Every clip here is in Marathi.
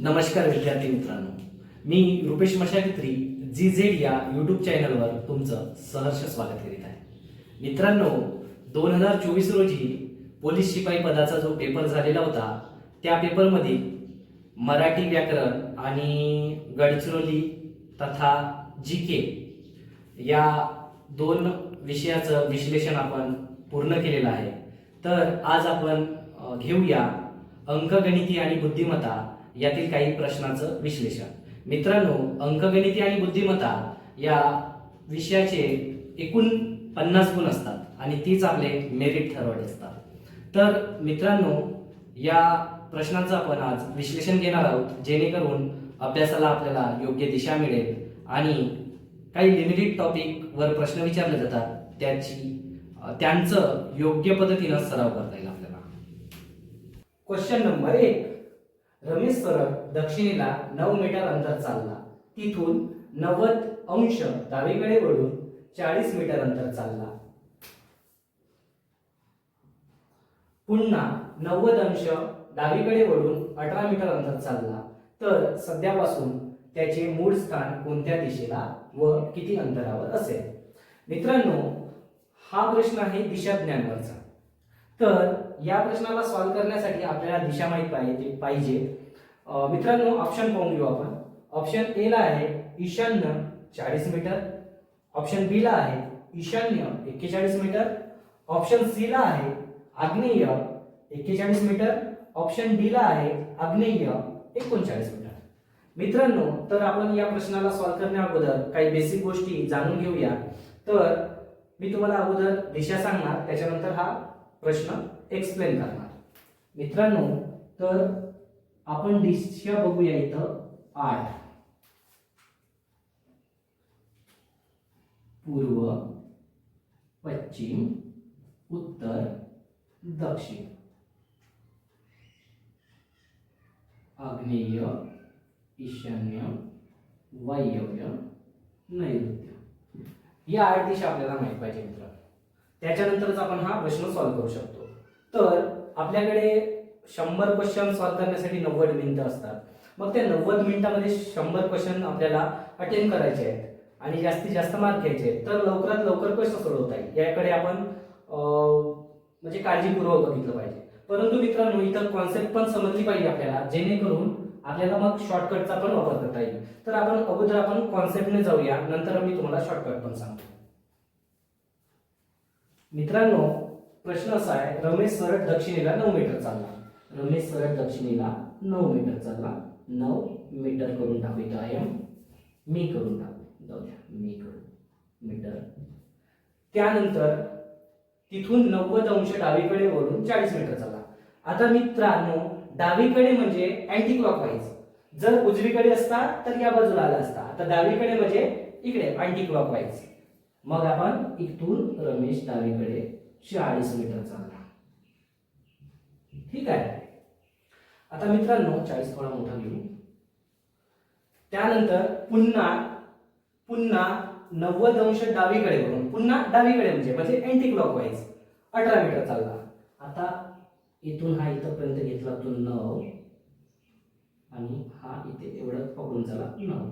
नमस्कार विद्यार्थी मित्रांनो. मी रुपेश मशागत्री जी झेड या यूट्यूब चॅनलवर तुमचं सहर्ष स्वागत करीत आहे. मित्रांनो दोन हजार चोवीस रोजी पोलीस शिपाई पदाचा जो पेपर झालेला होता त्या पेपरमध्ये मराठी व्याकरण आणि गडचिरोली तथा जी के या दोन विषयाचं विश्लेषण आपण पूर्ण केलेलं आहे. तर आज आपण घेऊया अंकगणिती आणि बुद्धिमत्ता यातील काही प्रश्नाचं विश्लेषण. मित्रांनो अंकगणिती आणि बुद्धिमत्ता या विषयाचे एकूण पन्नास गुण असतात आणि तीच आपले मेरिट ठरवले असतात. तर मित्रांनो या प्रश्नांचं आपण आज विश्लेषण घेणार आहोत जेणेकरून अभ्यासाला आपल्याला योग्य दिशा मिळेल आणि काही लिमिटेड टॉपिकवर प्रश्न विचारले जातात त्याची त्यांचं योग्य पद्धतीनं सराव करता येईल आपल्याला. क्वेश्चन नंबर एक. रमेश सरळ दक्षिणेला नऊ मीटर अंतर चालला. तिथून नव्वद अंश डावीकडे वळून चाळीस मीटर अंतर चालला. पुन्हा नव्वद अंश डावीकडे वळून अठरा मीटर अंतर चालला. तर सध्यापासून त्याचे मूळ स्थान कोणत्या दिशेला व किती अंतरावर असेल? मित्रांनो हा प्रश्न आहे दिशाज्ञानवरचा. तर या प्रश्नाला सॉल्व्ह करण्यासाठी आपल्याला दिशा माहीत पाहिजे पाहिजे. मित्रांनो ऑप्शन पाहून घेऊ आपण. ऑप्शन ए ला आहे ईशान्य चाळीस मीटर ऑप्शन बी ला आहे ईशान्य एक्केचाळीस मीटर ऑप्शन सी ला आहे आग्नेय एक्केचाळीस मीटर ऑप्शन डी ला आहे आग्नेय एकोणचाळीस मीटर मित्रांनो तर आपण या प्रश्नाला सॉल्व्ह करण्या अगोदर काही बेसिक गोष्टी जाणून घेऊया. तर मी तुम्हाला अगोदर दिशा सांगणार त्याच्यानंतर हा प्रश्न एक्सप्लेन करणार. मित्रांनो तर आपण दिशा बघूया इथं आठ. पूर्व पश्चिम उत्तर दक्षिण. आग्नेय ईशान्य वायव्य नैऋत्य. या आठ दिशा आपल्याला माहीत पाहिजे मित्र त्याच्यानंतरच आपण हा प्रश्न सॉल्व्ह करू शकतो. तर आपल्याकडे शंभर क्वेश्चन सॉल्व्ह करण्यासाठी नव्वद मिनिटं असतात. मग त्या नव्वद मिनिटामध्ये शंभर क्वेश्चन आपल्याला अटेंड करायचे आहेत आणि जास्तीत जास्त मार्क घ्यायचे आहेत. तर लवकरात लवकर प्रश्न सोडवता येईल. याकडे आपण म्हणजे काळजीपूर्वक बघितलं पाहिजे. परंतु मित्रांनो इथं कॉन्सेप्ट पण समजली पाहिजे आपल्याला जेणेकरून आपल्याला मग शॉर्टकटचा पण वापर करता येईल. तर आपण अगोदर आपण कॉन्सेप्टने जाऊया. नंतर मी तुम्हाला शॉर्टकट पण सांगतो. मित्रांनो प्रश्न असा आहे रमेश सरट दक्षिणेला नऊ मीटर चालला. रमेश सरट दक्षिणेला नऊ मीटर चालला. नऊ मीटर करून टाकू इथं आहे. मी करून टाकू. जाऊ द्या मी करून. मीटर त्यानंतर तिथून नव्वद अंश डावीकडे वरून चाळीस मीटर चालला. आता मित्रांनो डावीकडे म्हणजे अँटी क्लॉकवाईज जर उजवीकडे असता तर या बाजूला आला असता. आता डावीकडे म्हणजे इकडे अँटी क्लॉकवाईज मग आपण इथून रमेश डावीकडे चाळीस मीटर चालला. ठीक आहे? आता मित्रांनो चाळीस थोडा मोठा घेऊ. त्यानंतर पुन्हा पुन्हा नव्वद अंश डावीकडे करून पुन्हा डावीकडे म्हणजे म्हणजे अँटी क्लॉकवाईज अठरा मीटर चालला. आता इथून हा इथंपर्यंत घेतला तो नऊ. आणि हा इथे एवढं पकडून झाला नऊ.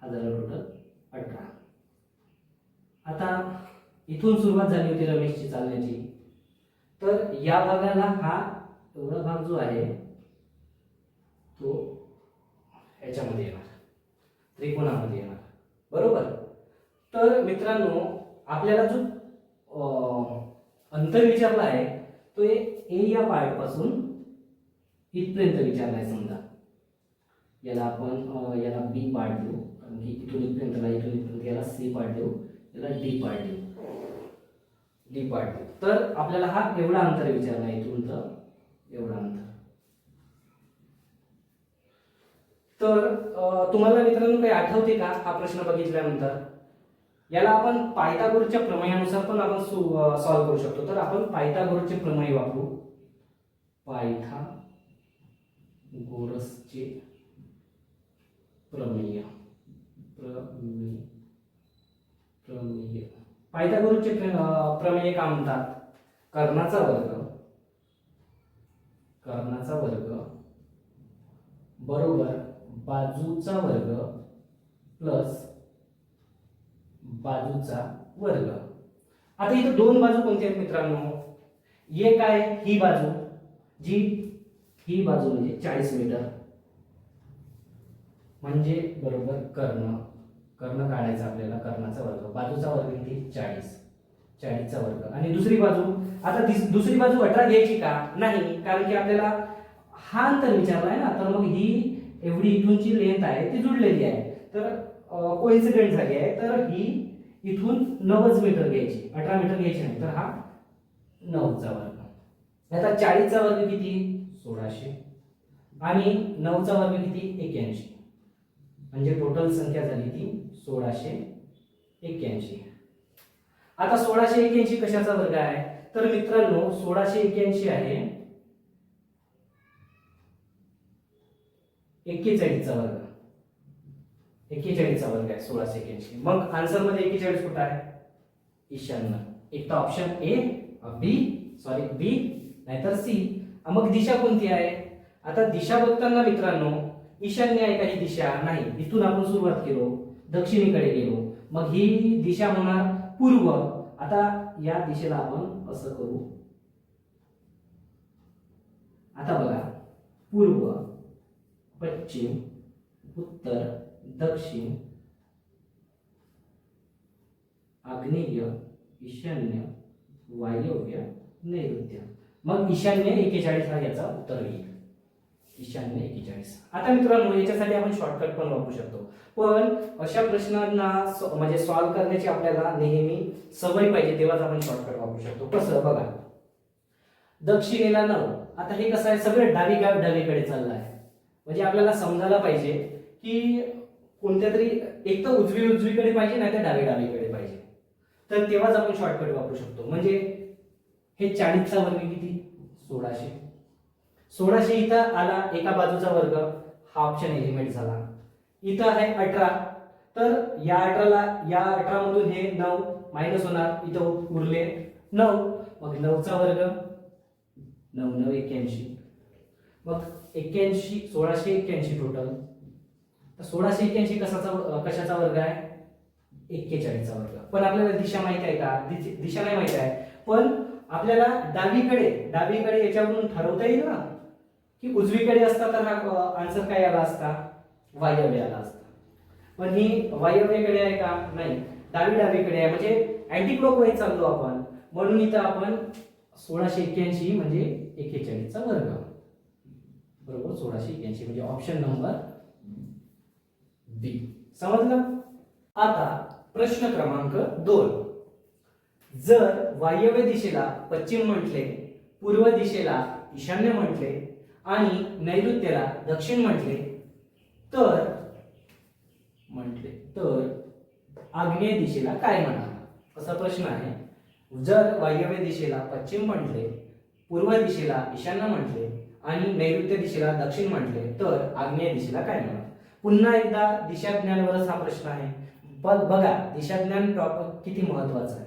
हा झाला टोटल अठरा. आता इथून सुरुवात झाली होती रमेशची चालण्याची. तर या भागाला हा एवढा भाग जो आहे तो ह्याच्यामध्ये येणार. त्रिकोणामध्ये येणार. बरोबर? तर मित्रांनो आपल्याला जो अंतर विचारला आहे तो ए या पार्टपासून इथपर्यंत विचारला आहे समजा. याला आपण याला बी पार्ट देऊ. कारण की इथून इथपर्यंत इथून इथपर्यंत याला सी पार्ट देऊ. याला डी पार्ट देऊ. डी पार्ट तर आपल्याला हा एवढा अंतर विचारला आहे इथून तर. एवढा अंतर. तर तुम्हाला मित्रांनो काही आठवते का हा प्रश्न बघितल्यानंतर? याला आपण पायथागोरसच्या प्रमेयानुसार पण आपण सॉल्व्ह करू शकतो. तर आपण पायथागोरसचे प्रमेय वापरू. पायथा गोरसचे प्रमेय. प्रमेय. पायथागोरसचे प्रमेय का म्हणतात? कर्णाचा वर्ग. कर्णाचा वर्ग बरोबर बाजूचा वर्ग प्लस बाजूचा वर्ग. आता इथं दोन बाजू कोणत्या आहेत मित्रांनो? एक आहे ही बाजू जी ही बाजू म्हणजे चाळीस मीटर. म्हणजे बरोबर कर्ण. कर्ण काढायचा आपल्याला कर्णाचा वर्ग. बाजूचा वर्ग किती? चाळीस. चाळीसचा वर्ग. आणि दुसरी बाजू? आता दिस- दुसरी बाजू अठरा घ्यायची का? नाही. कारण की आपल्याला हा अंतर विचारला आहे ना. तर मग ही एवढी इथूनची लेंथ आहे ती जुळलेली आहे. तर कोइन्सिडेंट झाली आहे. तर ही इथून नव्वद मीटर घ्यायची. अठरा मीटर घ्यायची नाही. तर हा नऊचा वर्ग. आता चाळीसचा वर्ग किती? सोळाशे. आणि नऊचा वर्ग किती? एक्याऐंशी म्हणजे टोटल संख्या झाली ती सोळाशे एक्क्याऐंशी. आता सोळाशे एक्क्याऐंशी कशाचा वर्ग आहे? तर मित्रांनो सोळाशे एक्क्याऐंशी आहे एक्केचाळीसचा वर्ग. एक्केचाळीसचा वर्ग आहे सोळाशे एक्क्याऐंशी. मग आन्सरमध्ये एक्केचाळीस कुठं आहे? ईशान्य. एक तर ऑप्शन ए बी सॉरी बी नाहीतर सी मग दिशा कोणती आहे? आता दिशा बघताना मित्रांनो ईशान्य आहे का ही दिशा नाही. इथून आपण सुरुवात केलो. दक्षिणेकडे गेलो. मग ही दिशा होणार पूर्व. आता या दिशेला आपण असं करू. आता बघा. पूर्व पश्चिम उत्तर दक्षिण आग्नेय ईशान्य वायव्य नैऋत्य. मग ईशान्य एकेचाळीस हा याचा उत्तर येईल ईशान्य एकेचाळीस आता मित्रांनो याच्यासाठी आपण शॉर्टकट पण वापरू शकतो. पण अशा प्रश्नांना म्हणजे सॉल्व्ह करण्याची आपल्याला नेहमी सवय पाहिजे तेव्हाच आपण शॉर्टकट वापरू शकतो. कसं बघा. दक्षिणेला नऊ. आता हे कसं आहे? सगळं डावी गाव डावीकडे चाललं आहे म्हणजे आपल्याला समजायला पाहिजे की कोणत्या तरी एक तर उजवी उजवीकडे पाहिजे नाही तर डावी डावीकडे पाहिजे. तर तेव्हाच आपण शॉर्टकट वापरू शकतो. म्हणजे हे चाळीसचा वर्ग किती? सोळाशे. सोळाशे इथं आला एका बाजूचा वर्ग हा ऑप्शन एलिमेंट झाला. इथं आहे अठरा. तर या अठराला या अठरा मधून हे नऊ मायनस होणार. इथं उरले नऊ. मग नऊचा वर्ग नऊ नऊ एक्क्याऐंशी. मग एक्क्याऐंशी सोळाशे एक्क्याऐंशी टोटल तर सोळाशे एक्क्याऐंशी कशाचा कशाचा वर्ग आहे? एक्केचाळीसचा वर्ग. पण आपल्याला दिशा माहीत आहे का? दिशा नाही माहीत आहे. पण आपल्याला डावीकडे डावीकडे याच्यावरून ठरवता येईल ना? की उजवीकडे असता तर हा आन्सर काय आला असता? वायव्य आला असता. पण ही वायव्यकडे आहे का? नाही. डावी डावीकडे आहे. म्हणजे अँटी क्लॉकवाईज चाललो आपण. म्हणून इथं आपण सोळाशे एक्क्याऐंशी म्हणजे एक्केचाळीसचा वर्ग. बरोबर? सोळाशे एक्क्याऐंशी म्हणजे ऑप्शन नंबर बी समजलं? आता प्रश्न क्रमांक दोन. जर वायव्य दिशेला पश्चिम म्हटले पूर्व दिशेला ईशान्य म्हटले आणि नैऋत्यला दक्षिण म्हटले तर म्हटले तर आग्नेय दिशेला काय म्हणा असा प्रश्न आहे. जर वायव्य दिशेला पश्चिम म्हटले पूर्व दिशेला ईशान्य म्हटले आणि नैऋत्य दिशेला दक्षिण म्हटले तर आग्नेय दिशेला काय म्हणा पुन्हा एकदा दिशाज्ञानवरच हा प्रश्न आहे. पण बघा दिशाज्ञान टॉपिक किती महत्वाचं आहे.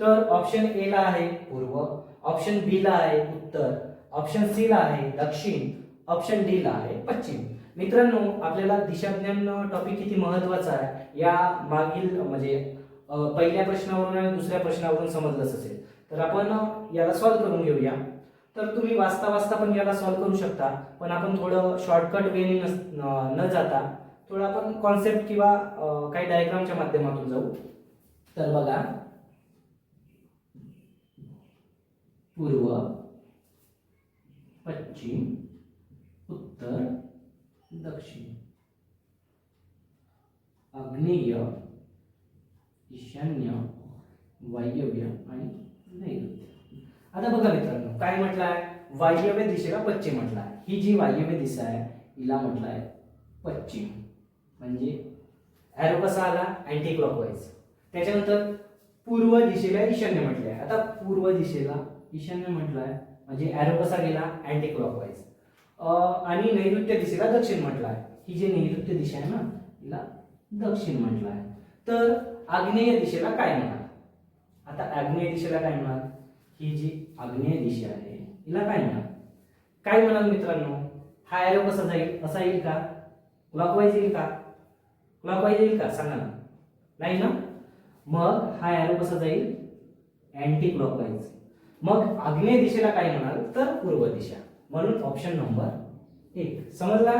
तर ऑप्शन ए ला आहे पूर्व ऑप्शन बी ला आहे उत्तर. ऑप्शन सी ला आहे दक्षिण ऑप्शन डी ला आहे पश्चिम. मित्रांनो आपल्याला दिशाज्ञान टॉपिक किती महत्त्वाचा आहे या मागील म्हणजे पहिल्या प्रश्नावरून आणि दुसऱ्या प्रश्नावरून समजलंच असेल. तर आपण याला सॉल्व्ह करून घेऊया. तर तुम्ही वाचता वाचता पण याला सॉल्व्ह करू शकता पण आपण थोडं शॉर्टकट वेने न जाता थोडं आपण कॉन्सेप्ट किंवा काही डायग्रामच्या माध्यमातून जाऊ. तर बघा. पूर्व पश्चिम उत्तर दक्षिण. आग्नेय ईशान्य वायव्य आणि नैऋत्य. आता बघा मित्रांनो काय म्हटलं आहे वायव्य दिशेला पश्चिम म्हटलं आहे ही जी वायव्य दिशा आहे हिला म्हटलं आहे पश्चिम. म्हणजे ॲरो कसा आला? अँटी क्लॉकवाईज त्याच्यानंतर पूर्व दिशेला ईशान्य म्हटलं आहे आता पूर्व दिशेला ईशान्य म्हटलं आहे म्हणजे ॲरो कसा गेला अँटी क्लॉकवाईज आणि नैऋत्य दिशेला दक्षिण म्हटलं आहे. ही जी नैऋत्य दिशा आहे ना हिला दक्षिण म्हटलं आहे. तर आग्नेय दिशेला काय म्हणाल? आता आग्नेय दिशेला काय म्हणाल? ही जी आग्नेय दिशा आहे हिला काय म्हणाल? काय म्हणाल मित्रांनो? हा ॲरो कसा जाईल असा येईल का? क्लॉकवाईज येईल का? क्लॉकवाईज येईल का? सांगा ना. नाही ना? मग हा ॲरो कसा जाईल अँटी क्लॉकवाईज मग आग्नेय दिशेला काय म्हणाल? तर पूर्व दिशा. म्हणून ऑप्शन नंबर एक. समजला?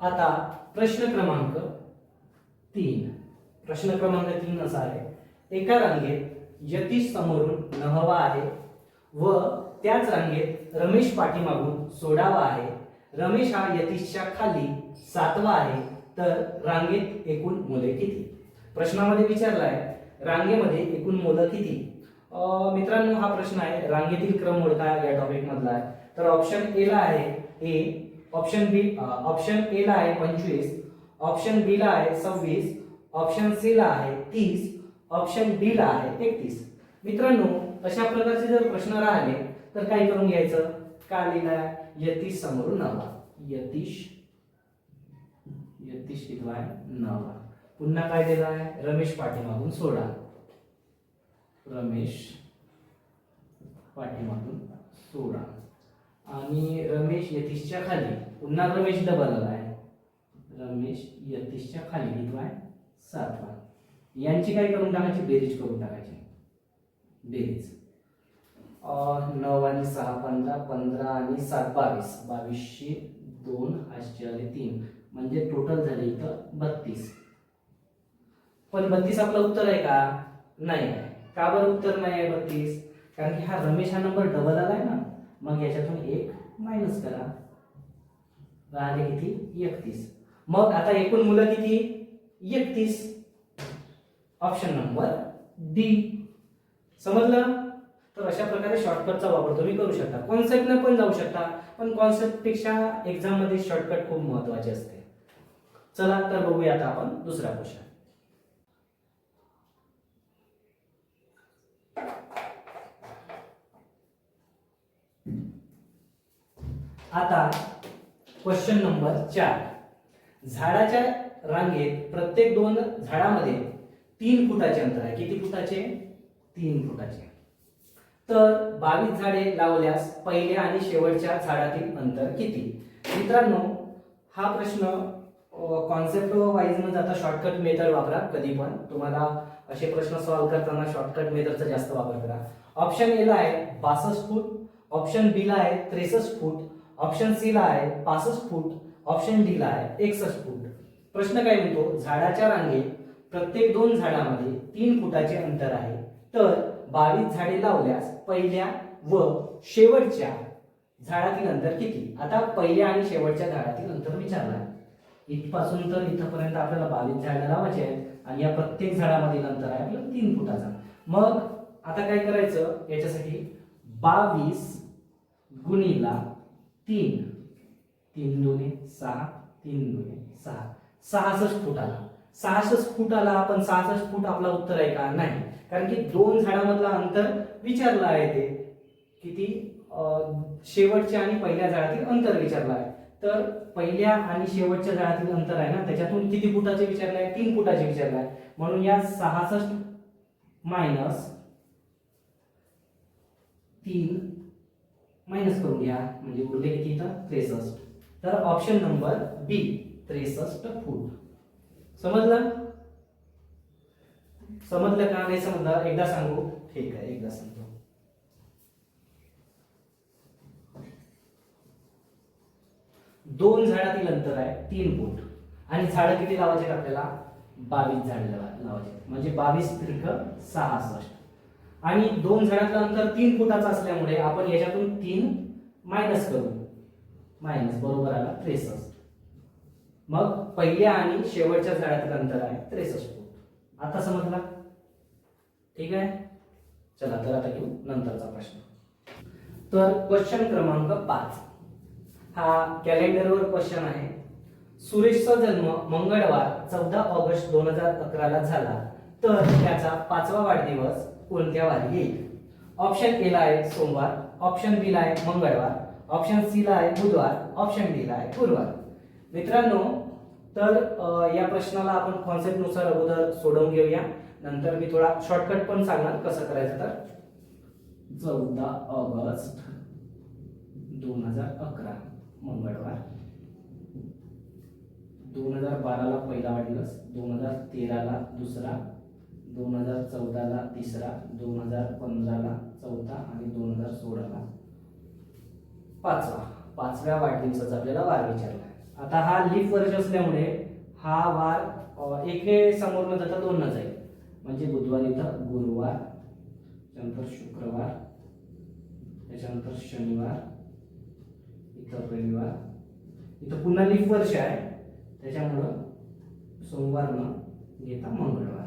आता प्रश्न क्रमांक तीन. प्रश्न क्रमांक तीन असा आहे. एका रांगेत यतीश समोरून नहवा आहे व त्याच रांगेत रमेश पाठीमागून सोडावा आहे. रमेश हा यतीशच्या खाली सातवा आहे. तर रांगेत एकूण मुले किती? प्रश्नामध्ये विचारलाय. रांगेमध्ये एकूण मुलं किती? मित्रांनो हा प्रश्न आहे. रांगेतील क्रम ओळखा या टॉपिक मधला आहे. तर ऑप्शन ए ला आहे A option B option A ला आहे पंचवीस ऑप्शन बी ला आहे सव्वीस ऑप्शन सी ला आहे तीस ऑप्शन डी ला आहे एकतीस. मित्रांनो अशा प्रकारचे जर प्रश्न राहिले तर काय करून घ्यायचं? का लिहिलाय यतीश समोरून नवा. यतीश यतीश लिहिलाय नवा. पुन्हा काय दिलाय रमेश पाठीमागून सोडा. रमेश पाठीमागून सोडा. आणि रमेश यतीशच्या खाली. पुन्हा रमेश डबल आहे. रमेश यतीशच्या खाली लिहिलाय सातवा. यांची काय करून टाकायची? बेरीज करून टाकायची. बेरीज. नऊ आणि सहा पंधरा पंधरा आणि सात बावीस. बावीसशे दोन आठशे आणि तीन. म्हणजे टोटल झाले इथं बत्तीस. पण बत्तीस आपलं उत्तर आहे का? नाही. आहे का बरं उत्तर नाही आहे बत्तीस? कारण की हा रमेश हा नंबर डबल आला आहे ना. मग याच्यातून एक मायनस करा. राहिले किती? एकतीस. मग आता एकूण मुलं किती? एकतीस. ऑप्शन नंबर डी समजलं? तर अशा प्रकारे शॉर्टकटचा वापर तुम्ही करू शकता. कॉन्सेप्टनं पण जाऊ शकता. पण कॉन्सेप्टपेक्षा एक्झाममध्ये शॉर्टकट खूप महत्त्वाचे असते. चला तर बघूया आता आपण दुसरा क्वेश्चन आता क्वेश्चन नंबर चार. झाडाच्या रांगेत प्रत्येक दोन झाडामध्ये तीन फुटाचे अंतर आहे. किती फुटाचे? तीन फुटाचे. तर बावीस झाडे लावल्यास पहिल्या आणि शेवटच्या झाडातील अंतर किती? मित्रांनो हा प्रश्न कॉन्सेप्ट वाईज म्हणजे आता शॉर्टकट मेथड वापरा. कधी पण तुम्हाला असे प्रश्न सॉल्व्ह करताना शॉर्टकट मेथडचा जास्त वापर करा. ऑप्शन एला आहे बासष्ट फूट. ऑप्शन बीला आहे त्रेसष्ट फूट. ऑप्शन सी ला आहे पासष्ट फूट. ऑप्शन डी ला आहे एकसष्ट फूट. प्रश्न काय म्हणतो झाडाच्या रांगेत प्रत्येक दोन झाडामध्ये तीन फुटाचे अंतर आहे. तर बावीस झाडे लावल्यास पहिल्या व शेवटच्या झाडातील अंतर किती? आता पहिल्या आणि शेवटच्या झाडातील अंतर विचारला इथपासून तर इथपर्यंत आपल्याला बावीस झाडं लावायचे आहेत आणि या प्रत्येक झाडामधील अंतर आहे आपलं तीन फुटाचा. मग आता काय करायचं? याच्यासाठी बावीस गुणीला तीन. तीन दोन्ही सहा. तीन दोन्ही सहा. सहासष्ट फूट आला सहासष्ट फूट आला आपण सहासष्ट फूट आपला उत्तर आहे का? नाही. कारण की दोन झाडामधला अंतर विचारलं आहे ते. किती? शेवटच्या आणि पहिल्या झाडातील अंतर विचारलं आहे. तर पहिल्या आणि शेवटच्या झाडातील अंतर आहे ना त्याच्यातून किती फुटाचे विचारलं आहे? तीन फुटाचे विचारलं आहे. म्हणून या सहासष्ट मायनस तीन मायनस करून घ्या म्हणजे उरले किती इथं? त्रेसष्ट. तर ऑप्शन नंबर बी त्रेसष्ट फूट. समजलं? समजलं का? नाही समजलं? एकदा सांगू? ठीक आहे एकदा सांगतो दोन झाडातील अंतर आहे तीन फूट. आणि झाडं किती लावायचे आपल्याला? बावीस झाडे लावायचे म्हणजे बावीस त्रिक सहासष्ट. आणि दोन झाडातलं अंतर तीन फुटाचं असल्यामुळे आपण याच्यातून तीन मायनस करू. मायनस बरोबर आला त्रेसष्ट. मग पहिल्या आणि शेवटच्या झाडातलं अंतर आहे त्रेसष्ट फूट. आता समजला? ठीक आहे? चला तर आता घेऊ नंतरचा प्रश्न. तर क्वेश्चन क्रमांक पाच. हा कॅलेंडरवर क्वेश्चन आहे. सुरेशचा जन्म मंगळवार चौदा ऑगस्ट दोन हजार अकराला झाला. तर त्याचा पाचवा वाढदिवस कोणत्या वारी येईल ऑप्शन ए ला आहे सोमवार ऑप्शन बी ला आहे मंगळवार ऑप्शन सी ला आहे बुधवार ऑप्शन डी ला आहे गुरुवार. मित्रांनो तर या प्रश्नाला आपण कॉन्सेप्टनुसार अगोदर सोडवून घेऊया. नंतर मी थोडा शॉर्टकट पण सांगणार कसं करायचं तर. चौदा ऑगस्ट दोन हजार अकरा मंगळवार. दोन हजार बाराला पहिला वाढदिवस दोन हजार तेराला दुसरा दोन हजार चौदाला तिसरा दोन हजार पंधराला चौथा आणि दोन हजार सोळाला पाचवा. पाचव्या वाढदिवसाचा आपल्याला वार विचारला आता हा लीफ वर्ष असल्यामुळे हा वार एक समोर न जाता दोन न जाईल. म्हणजे बुधवार इथं गुरुवार त्यानंतर शुक्रवार त्याच्यानंतर शनिवार इथं रविवार. इथं पुन्हा लीफ वर्ष आहे. त्याच्यामुळं सोमवार न घेता मंगळवार.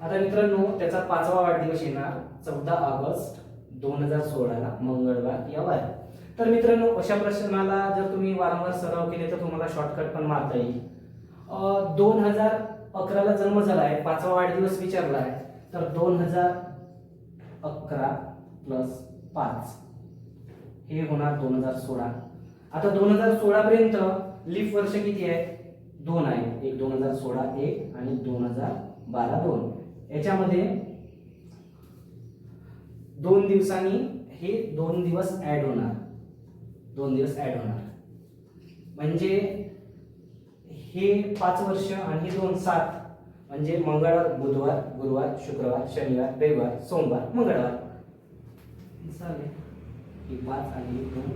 आता मित्रांनो त्याचा पाचवा वाढदिवस येणार चौदा ऑगस्ट दोन हजार सोळाला मंगळवार या वारी. तर मित्रांनो अशा प्रश्नाला जर तुम्ही वारंवार सराव केले तर तुम्हाला शॉर्टकट पण मारता येईल. दोन हजार अकराला जन्म झाला आहे पाचवा वाढदिवस विचारला आहे तर दोन हजार अकरा प्लस पाच हे होणार दोन हजार सोळा. आता दोन हजार सोळा पर्यंत लीफ वर्ष किती आहे? दोन आहे. एक दोन हजार सोळा एक आणि दोन हजार बारा दोन. याच्यामध्ये दोन दिवसांनी हे दोन दिवस ॲड होणार. दोन दिवस ॲड होणार. म्हणजे हे पाच वर्ष आणि हे दोन सात म्हणजे मंगळवार बुधवार गुरुवार शुक्रवार शनिवार रविवार सोमवार मंगळवार. चालेल. हे पाच आणि दोन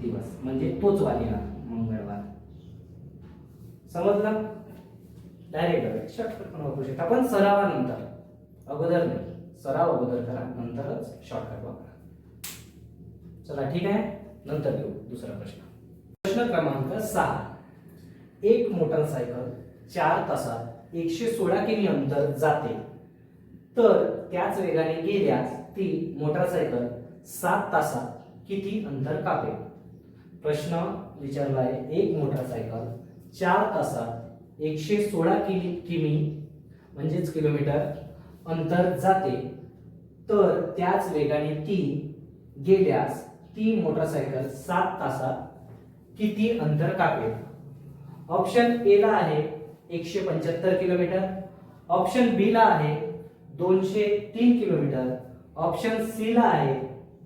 दिवस म्हणजे तोच वार येणार मंगळवार. समजलं? डायरेक्ट शॉर्टकट पण वापरू शकता. पण सरावानंतर अगोदर नाही. सराव अगोदर करा. नंतरच शॉर्टकट वापरा. चला ठीक आहे? नंतर घेऊ दुसरा प्रश्न. प्रश्न क्रमांक सहा. एक मोटरसायकल चार तासात एकशे सोळा किमी अंतर जाते. तर त्याच वेगाने गेल्यास ती मोटरसायकल सात तासात किती अंतर कापेल? प्रश्न विचारला आहे एक मोटरसायकल चार तासात एकशे सोळा किमी किमी म्हणजेच किलोमीटर अंतर जाते. तर त्याच वेगाने ती गेल्यास ती मोटरसायकल सात तासात किती अंतर कापेल? ऑप्शन ए ला आहे एकशे पंच्याहत्तर किलोमीटर. ऑप्शन बी ला आहे दोनशे तीन किलोमीटर. ऑप्शन सी ला आहे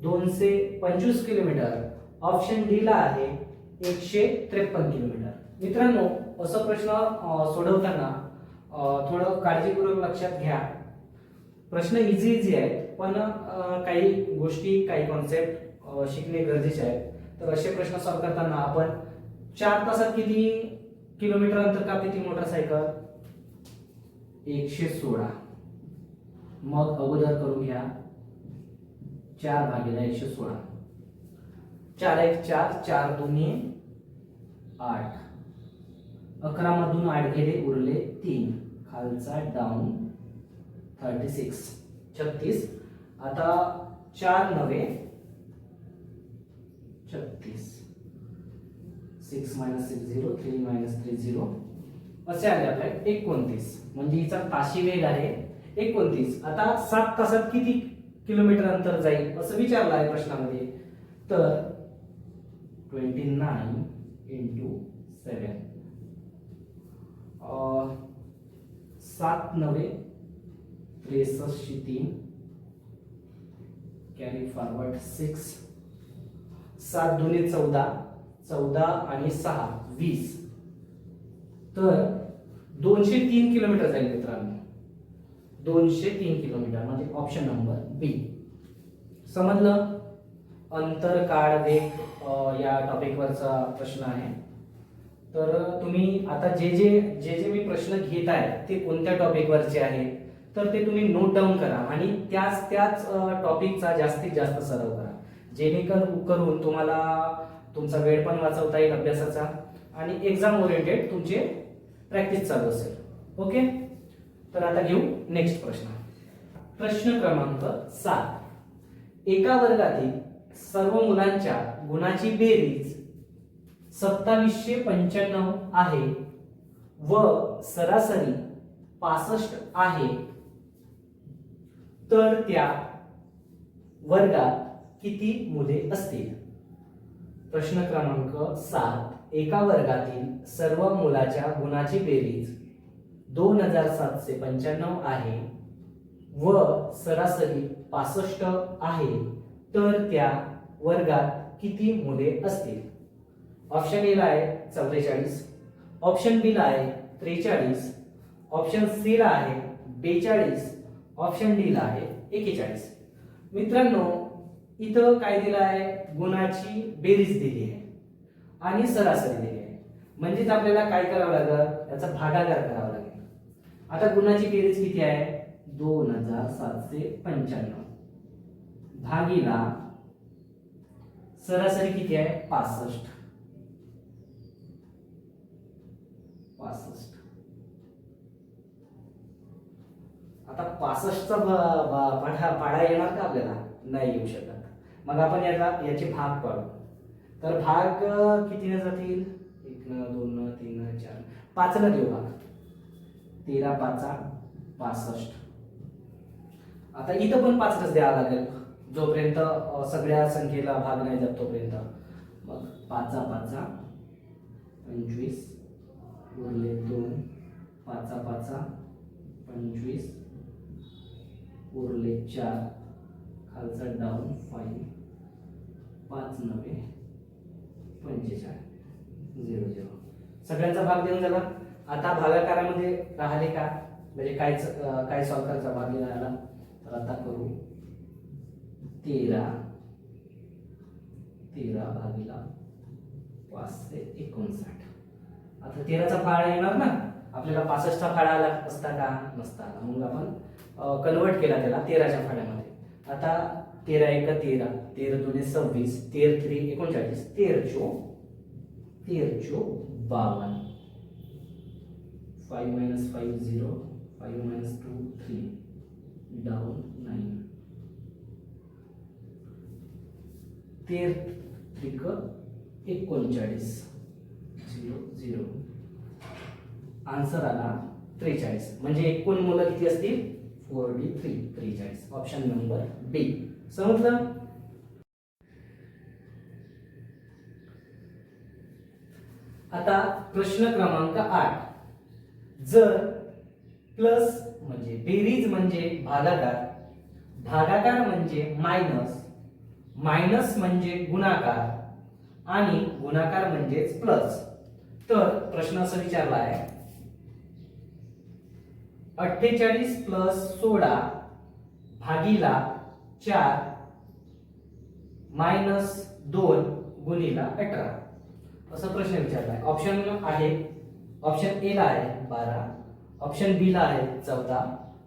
दोनशे पंचवीस किलोमीटर. ऑप्शन डी ला आहे एकशे त्रेपन्न किलोमीटर. मित्रांनो असं प्रश्न सोडवताना थोडं काळजीपूर्वक लक्षात घ्या. प्रश्न इझी इझी आहेत पण काही गोष्टी काही कॉन्सेप्ट शिकणे गरजेचे आहेत. तर असे प्रश्न सॉल्व करताना आपण चार तासात किती किलोमीटर अंतर कापते ती मोटरसायकल एकशे सोळा. मग अगोदर करून घ्या. चार भागीला एकशे सोळा. चार एक चार चार दोन्ही आठ. अकरा मधून आठ गेले उरले तीन. खालचा डाऊन थर्टी सिक्स छत्तीस. आता चार नवे. छत्तीस. Six minus six zero three minus three zero असे आले आपल्या एकोणतीस. म्हणजे हिचा ताशी वेग आहे. एकोणतीस. आता सात तासात किती किलोमीटर अंतर जाईल? असं विचारलं आहे प्रश्नामध्ये. तर ट्वेंटी नाईन इंटू सेवन सात नवे त्रेसष्टशी तीन कॅरी फॉरवर्ड सिक्स सात दोन्ही चौदा. चौदा आणि सहा. वीस. तर दोनशे तीन किलोमीटर जाईल मित्रांनो. दोनशे तीन किलोमीटर म्हणजे ऑप्शन नंबर बी समजलं? अंतर काळ वेग या टॉपिकवरचा प्रश्न आहे. तर तुम्ही आता जे जे जे जे मी प्रश्न घेत आहे ते कोणत्या टॉपिकवरचे आहे तर ते तुम्ही नोट डाऊन करा आणि त्याच त्याच टॉपिकचा जास्तीत जास्त सराव करा. जेणेकरून करून तुम्हाला तुमचा वेळ पण वाचवता येईल अभ्यासाचा आणि एक्झाम ओरिएंटेड तुमचे प्रॅक्टिस चालू असेल. ओके तर आता घेऊ नेक्स्ट प्रश्न. प्रश्न क्रमांक सात. एका वर्गातील सर्व मुलांच्या गुणाची बेरीज सत्तावीसशे पंच्याण्णव आहे व सरासरी पासष्ट आहे. तर त्या वर्गात किती मुले असतील? प्रश्न क्रमांक सात. एका वर्गातील सर्व मुलाच्या गुणाची बेरीज दोन हजार सातशे पंच्याण्णव आहे व सरासरी पासष्ट आहे. तर त्या वर्गात किती मुले असतील? ऑप्शन ए ला आहे चौवेचाळीस. ऑप्शन बी ला आहे त्रेचाळीस. ऑप्शन सी ला आहे बेचाळीस. ऑप्शन डी ला आहे एकेचाळीस. मित्रांनो इथं काय दिलं आहे? गुणाची बेरीज दिली आहे. आणि सरासरी दिली आहे. म्हणजेच आपल्याला काय करावं लागेल? याचा भागाकार करावा लागेल. आता गुणाची बेरीज किती आहे? दोन हजार सातशे पंच्याण्णव. भागीला सरासरी किती आहे? पासष्ट. पासष्ट. आता पासष्टचा पाढा पाढा येणार का आपल्याला? नाही येऊ शकत. मग आपण याला याचे भाग पाडू. तर भाग कितीने जातील? एक न दोन न तीन न चार पाचनं देऊ भाग. तेरा पाचा पासष्ट. आता इथं पण पाचच द्यावं लागेल. जोपर्यंत सगळ्या संख्येला भाग नाही जात तोपर्यंत. मग पाचा पाचा पंचवीस उरले दोन पाचा पाचा पंचवीस. उरले चार खालचा डाऊन फाईव्ह पाच नव्हे पंचेचाळीस. झिरो झिरो सगळ्यांचा भाग देऊन झाला. आता भागाकारामध्ये राहिले का? म्हणजे काय काय सॉल्व करायचा भाग राहिला? तर आता करू. तेरा. तेरा भागीला पाचशे एकोणसाठ. आता तेराचा फाळा येणार ना? आपल्याला पासष्टचा फाळा आला असता का? नसता. आला मग आपण कन्वर्ट केला त्याला तेराच्या फाळ्यामध्ये. आता तेरा एक तेरा तेरा दोन सव्वीस तेर थ्री एकोणचाळीस तेर चो तेर चो बावन्न five minus five zero five minus two three. Down nine. तेर त्रिक एकोणचाळीस. झिरो झिरो आन्सर आला त्रेचाळीस. म्हणजे एकूण मुलं किती असतील? फोर्टी थ्री त्रेचाळीस. ऑप्शन नंबर बी समजलं आता प्रश्न क्रमांक आठ. जर प्लस म्हणजे बेरीज म्हणजे भागाकार भागाकार म्हणजे मायनस मायनस म्हणजे गुणाकार आणि गुणाकार म्हणजेच प्लस तर प्रश्न असं विचारला आहे अठ्ठेचाळीस प्लस सोळा भागीला चार मायनस दोन गुणीला अठरा. असा प्रश्न विचारलाय ऑप्शन आहे. ऑप्शन ए ला आहे बारा. ऑप्शन बी ला आहे चौदा.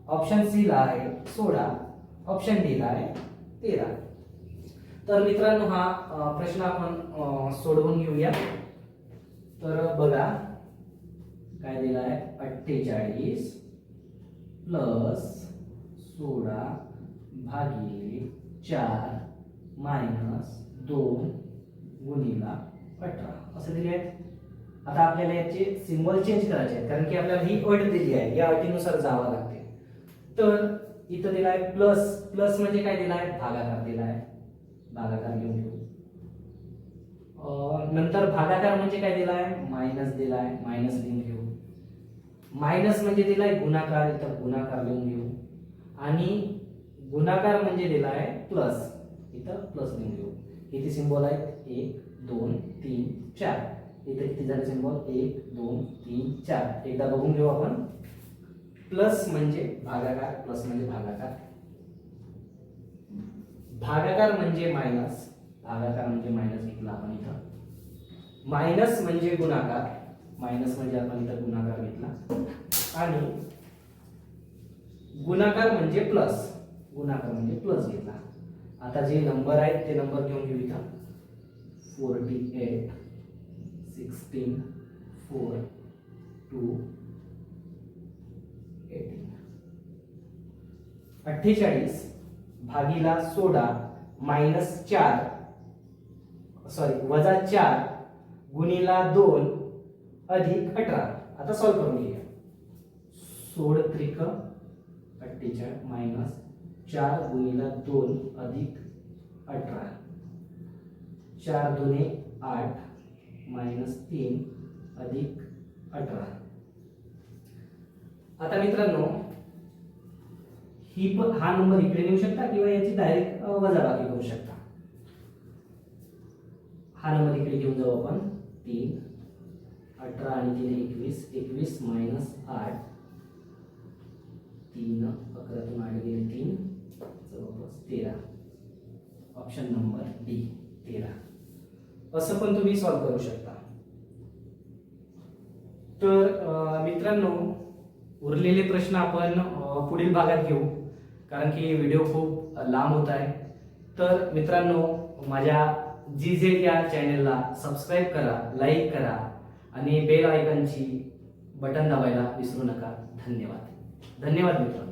ऑप्शन सी ला आहे सोळा. ऑप्शन डी ला आहे तेरा. तर मित्रांनो हा प्रश्न आपण सोडवून घेऊया. तर बघा काय दिला आहे? अठ्ठेचाळीस प्लस सोळा भागिले चार मायनस दोन गुणीला अठरा. असं दिले आहेत? आता आपल्याला याचे सिम्बॉल चेंज करायचे आहेत कारण की आपल्याला ही अट दिली आहे या अटीनुसार जावं लागते. तर इथं दिला आहे प्लस प्लस म्हणजे काय दिला आहे? भागाकार दिला आहे. भागाकार घेऊन घेऊ नंतर भागाकार म्हणजे काय दिला आहे मायनस दिला आहे मायनस लिहून घेऊ. मायनस म्हणजे दिला आहे गुणाकार इथं गुणाकार लिहून घेऊ. आणि गुणाकार म्हणजे दिला आहे प्लस इथं प्लस लिहून घेऊ. किती सिम्बॉल आहेत? एक दोन तीन चार. इथं किती झाले सिम्बॉल एक दोन तीन चार. एकदा बघून घेऊ आपण. प्लस म्हणजे भागाकार प्लस म्हणजे भागाकार. भागाकार म्हणजे मायनस. भागाकार म्हणजे मायनस घेतला आपण इथं. मायनस म्हणजे गुणाकार. मायनस म्हणजे आपण इथं गुणाकार घेतला. आणि गुणाकार म्हणजे प्लस गुणाकार म्हणजे प्लस घेतला. आता जे नंबर आहेत ते नंबर घेऊन घेऊ इथं. Forty eight sixteen four two eighteen. अठ्ठेचाळीस भागीला सोळा मायनस चार सॉरी वजा चार गुणीला दोन अधिक अठरा. आता सॉल्व करून घेऊया. सोळ त्रिक अठ्ठेचाळीस मायनस चार गुणीला दोन अधिक अठरा. चार दोने आठ मायनस तीन अधिक अठरा. आता मित्रांनो ही पण हा नंबर इकडे नेऊ शकता किंवा याची डायरेक्ट वजाबाकी करू शकता? हा नंबर इकडे घेऊन जाऊ आपण. तीन अठरा आणि तीन एकवीस. एकवीस मायनस आठ. तीन अकरातून आठ गेले तीन. जवळपास तेरा. ऑप्शन नंबर डी तेरा. असं पण तुम्ही सॉल्व करू शकता. तर मित्रांनो उरलेले प्रश्न आपण पुढील भागात घेऊ. कारण की व्हिडिओ खूप लांब होत आहे. तर मित्रांनो माझ्या जी झेड या चॅनलला सबस्क्राईब करा लाईक करा आणि बेल आयकनची बटन दाबायला विसरू नका. धन्यवाद. धन्यवाद मित्रांनो.